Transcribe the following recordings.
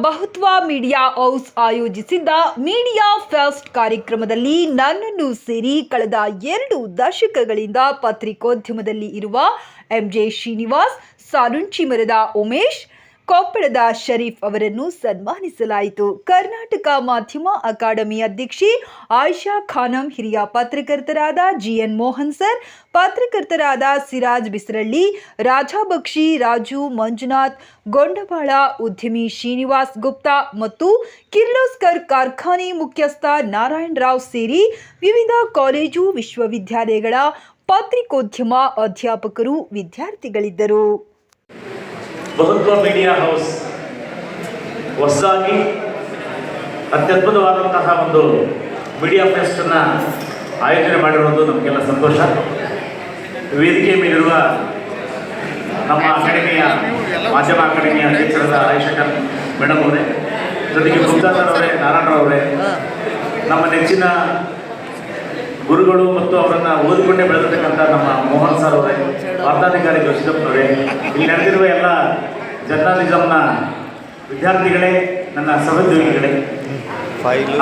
ಬಹುತ್ವ media house ಆಯೋಜಿಸಿದ್ದ media fest ಕಾರ್ಯಕ್ರಮದಲ್ಲಿ ನನ್ನನ್ನು ಸೇರಿ ಕಳೆದ ಎರಡು ದಶಕಗಳಿಂದ ಪತ್ರಿಕೋದ್ಯಮದಲ್ಲಿ ಇರುವ ಎಂಜೆ ಶ್ರೀನಿವಾಸ್ ಸಾನುಂಚಿ ಮರದ ಉಮೇಶ್ ಕೊಪ್ಪಳದ ಶರೀಫ್ ಅವರನ್ನು ಸನ್ಮಾನಿಸಲಾಯಿತು. ಕರ್ನಾಟಕ ಮಾಧ್ಯಮ ಅಕಾಡೆಮಿ ಅಧ್ಯಕ್ಷೆ ಆಯಿಷಾ ಖಾನಂ, ಹಿರಿಯ ಪತ್ರಕರ್ತರಾದ ಜಿಎನ್ ಮೋಹನ್ ಸರ್, ಪತ್ರಕರ್ತರಾದ ಸಿರಾಜ್ ಬಿಸರಳ್ಳಿ, ರಾಜಾಬಕ್ಷಿ ರಾಜು ಮಂಜುನಾಥ್ ಗೊಂಡಬಾಳ ಉದ್ಯಮಿ ಶ್ರೀನಿವಾಸ್ ಗುಪ್ತಾ ಮತ್ತು ಕಿರ್ಲೋಸ್ಕರ್ ಕಾರ್ಖಾನೆ ಮುಖ್ಯಸ್ಥ ನಾರಾಯಣ್ ರಾವ್ ಸೇರಿ ವಿವಿಧ ಕಾಲೇಜು ವಿಶ್ವವಿದ್ಯಾಲಯಗಳ ಪತ್ರಿಕೋದ್ಯಮ ಅಧ್ಯಾಪಕರು ವಿದ್ಯಾರ್ಥಿಗಳಿದ್ದರು. ಬಹುತ್ವ ಮೀಡಿಯಾ ಹೌಸ್ ಹೊಸದಾಗಿ ಅತ್ಯದ್ಭುತವಾದಂತಹ ಒಂದು ಮೀಡಿಯಾ ಫೆಸ್ಟನ್ನು ಆಯೋಜನೆ ಮಾಡಿರೋದು ನಮಗೆಲ್ಲ ಸಂತೋಷ. ವೇದಿಕೆ ಮೇಲಿರುವ ನಮ್ಮ ಅಕಾಡೆಮಿಯ ಮಾಧ್ಯಮ ಅಕಾಡೆಮಿಯ ಅಧ್ಯಕ್ಷರಾದ ರಾಜಶೇಖರ್ ಮೇಡಮ್ ಅವರೇ, ಜೊತೆಗೆ ಗುಪ್ತಾ ನಾರಾಯಣರವರೇ ನಮ್ಮ ನೆಚ್ಚಿನ ಗುರುಗಳು ಮತ್ತು ಅವರನ್ನು ಓದಿಕೊಂಡೇ ಬೆಳೆದಿರ್ತಕ್ಕಂಥ ನಮ್ಮ ಮೋಹನ್ ಸರ್ ಅವರೇ, ವಾರ್ತಾಧಿಕಾರಿ ಜೋಶಿದಪ್ಪನವರೇ ಇಲ್ಲಿ ನಡೆದಿರುವ ಎಲ್ಲ ಜರ್ನಲಿಸಮ್ನ ವಿದ್ಯಾರ್ಥಿಗಳೇ ನನ್ನ ಸಹೋದ್ಯೋಗಿಗಳೇ.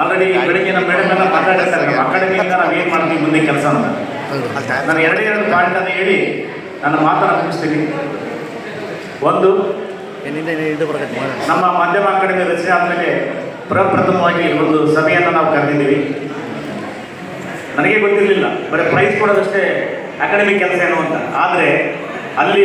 ಆಲ್ರೆಡಿ ಬೆಳಗ್ಗೆ ನಮ್ಮ ಮೇಡಮ್ ಎಲ್ಲ ಮಾತಾಡಿರ್ತಾರೆ ನಮ್ಮ ಅಕಾಡೆಮಿಯಿಂದ ನಾವು ಏನು ಮಾಡ್ತೀವಿ ಮುಂದೆ ಕೆಲಸ ಅಂತ. ನಾನು ಎರಡೇ ಎರಡು ಪಾಯಿಂಟನ್ನು ಹೇಳಿ ನನ್ನ ಮಾತನ್ನು ಮುಗಿಸ್ತೀನಿ. ಒಂದು ನಮ್ಮ ಮಾಧ್ಯಮ ಅಕಾಡೆಮಿ ರಚನೆ ಆದಮೇಲೆ ಪ್ರಪ್ರಥಮವಾಗಿ ಒಂದು ಸಭೆಯನ್ನು ನಾವು ಕರೆದಿದ್ದೀವಿ. ನನಗೆ ಗೊತ್ತಿರಲಿಲ್ಲ. ಬರೀ ಪ್ರೈಸ್ ಕೊಡೋದಷ್ಟೇ ಅಕಾಡೆಮಿ ಕೆಲಸ ಏನು ಅಂತ ಆದರೆ ಅಲ್ಲಿ